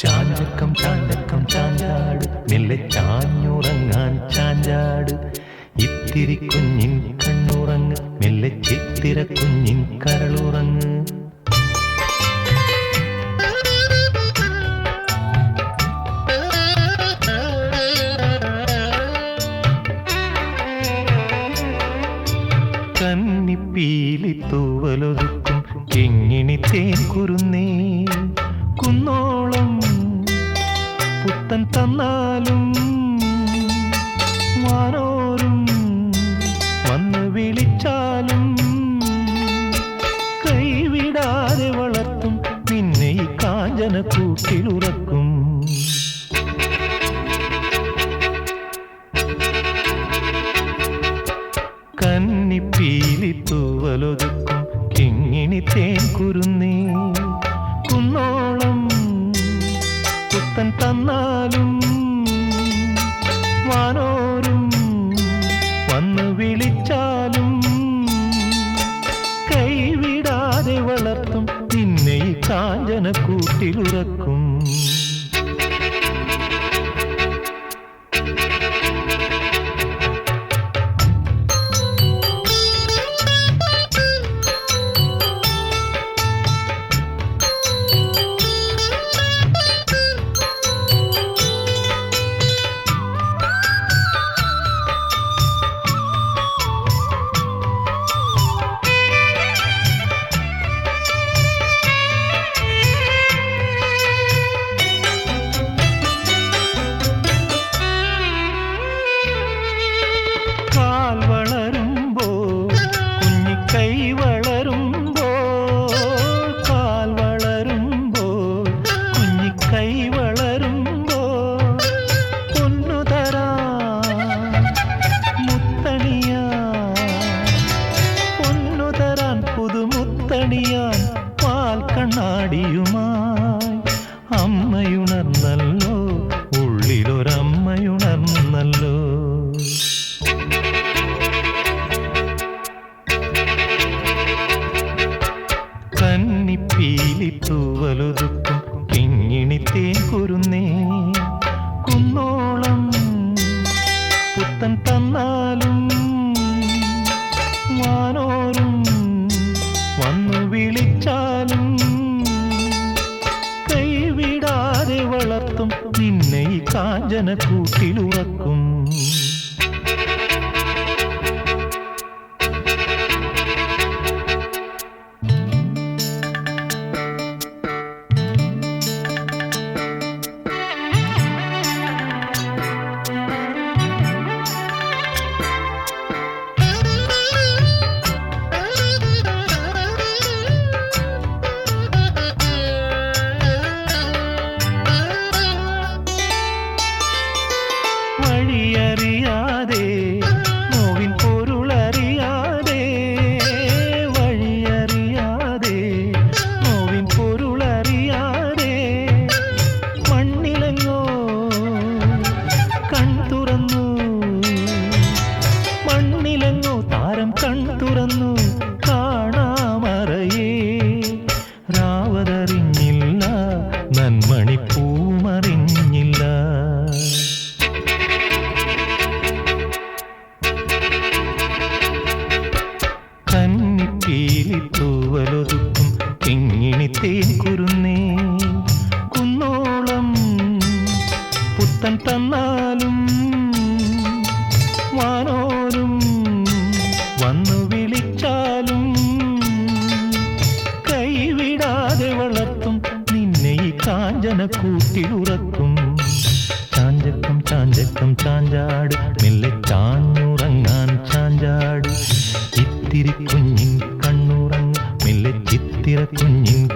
ചാഞ്ചക്കം ചാഞ്ചക്കം ചാഞ്ചാട് മെല്ലെ ചാഞ്ഞുറങ്ങാൻ ചാഞ്ചാട്. ഇത്തിരി കുഞ്ഞിൻ കണ്ണുറങ്ങ് മെല്ലെ ചിത്തിര കുഞ്ഞിൻ കരളുറങ്ങ്. കന്നിപ്പീലി തൂവലൊതുക്കും കിങ്ങിണി കുറുന്നേ കുന്നോളം പുത്തൻ തന്നാലും വാനോരും വന്ന് വിളിച്ചാലും കൈവിടാതെ വളർത്തും പിന്നെ ഈ കാഞ്ചന കൂട്ടിലുറക്കും. കന്നിപ്പീലി തൂവലൊതുക്കും കിങ്ങിണി തേൻ കുരുന്നേ. കുന്നോളം തന്നാലും വാനോരും വന്ന് വിളിച്ചാലും കൈവിടാതെ വളർത്തും. നിന്നെ ഈ കാഞ്ചന കൂട്ടിലുറക്കും. கண்ணாடியான் பால் கண்ணாடியுமா? കാഞ്ചന കൂട്ടിലുറക്കും. വന്നു വിളിച്ചാലും കൈവിടാതെ വളർത്തും നിന്നെ ഈ കാഞ്ചന കൂട്ടിലുറക്കും. ചാഞ്ചക്കം ചാഞ്ചക്കം ചാഞ്ചാട് മെല്ലെ ചാഞ്ഞുറങ്ങാൻ ചാഞ്ചാട്. ഇത്തിരി കുഞ്ഞിൻ കണ്ണുറങ്ങ് മെല്ലെ ചിത്തിര കുഞ്ഞിൻ